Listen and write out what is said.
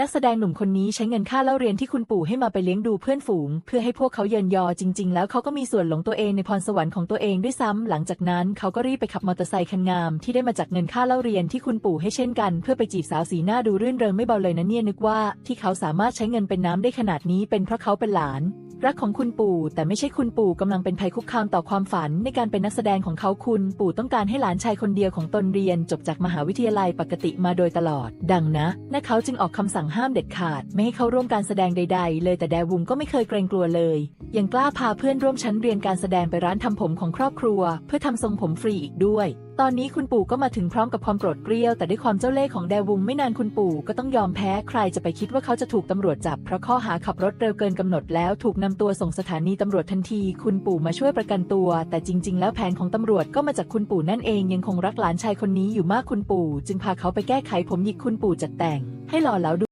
นักแสดงหนุ่มคนนี้ใช้เงินค่าเล่าเรียนที่คุณปู่ให้มาไปเลี้ยงดูเพื่อนฝูง เพื่อให้พวกเขาเยินยอจริง ๆ แล้วเขาก็มีส่วนหลงตัวเองในพรสวรรค์ของตัวเองด้วยซ้ำหลังจากนั้นเขาก็รีบไปขับมอเตอร์ไซค์คันงามที่ได้มาจากเงินค่าเล่าเรียนที่คุณปู่ให้เช่นกัน เพื่อไปจีบสาวสีหน้าดูรื่นเริงไม่เบาเลยนะเนี่ยนึกว่า ที่เขาสามารถใช้เงินเป็นน้ำได้ขนาดนี้เป็นเพราะเขาเป็นหลาน รักของคุณปู่ แต่ไม่ใช่คุณปู่กำลังเป็นภัยคุกคามต่อความฝันในการเป็นนักแสดงของเขาคุณปู่ต้องการให้หลานชายคนเดียวของตนเรียนจบจากมหาวิทยาลัยปกติมาโดยตลอด ดังนะนะเขาจึงออกคำสั่งห้ามเด็ดขาด ไม่ให้เข้าร่วมการแสดงใด ๆ เลยแต่แดวุงก็ไม่เคยเกรงกลัวเลย ยังกล้าพาเพื่อนร่วมชั้นเรียนการแสดงไปร้านทำผมของครอบครัว เพื่อทำทรงผมฟรีอีกด้วย ตอนนี้คุณปู่ก็มาถึงพร้อมกับความโกรธเกรี้ยว แต่ด้วยความเจ้าเล่ห์ของแดวุงไม่นานคุณปู่ก็ต้องยอมแพ้ใครจะไปคิดว่าเขาจะถูกตำรวจจับเพราะข้อหาขับรถเร็วเกินกำหนดแล้วถูกนำตัวส่งสถานีตำรวจทันที คุณปู่มาช่วยประกันตัว แต่จริง ๆ แล้วแผนของตำรวจก็มาจากคุณปู่นั่นเองยังคงรักหลานชายคนนี้อยู่มากคุณปู่ จึงพาเขาไปแก้ไขผมหยิกคุณปู่จัดแต่ง ให้หล่อเหลาดู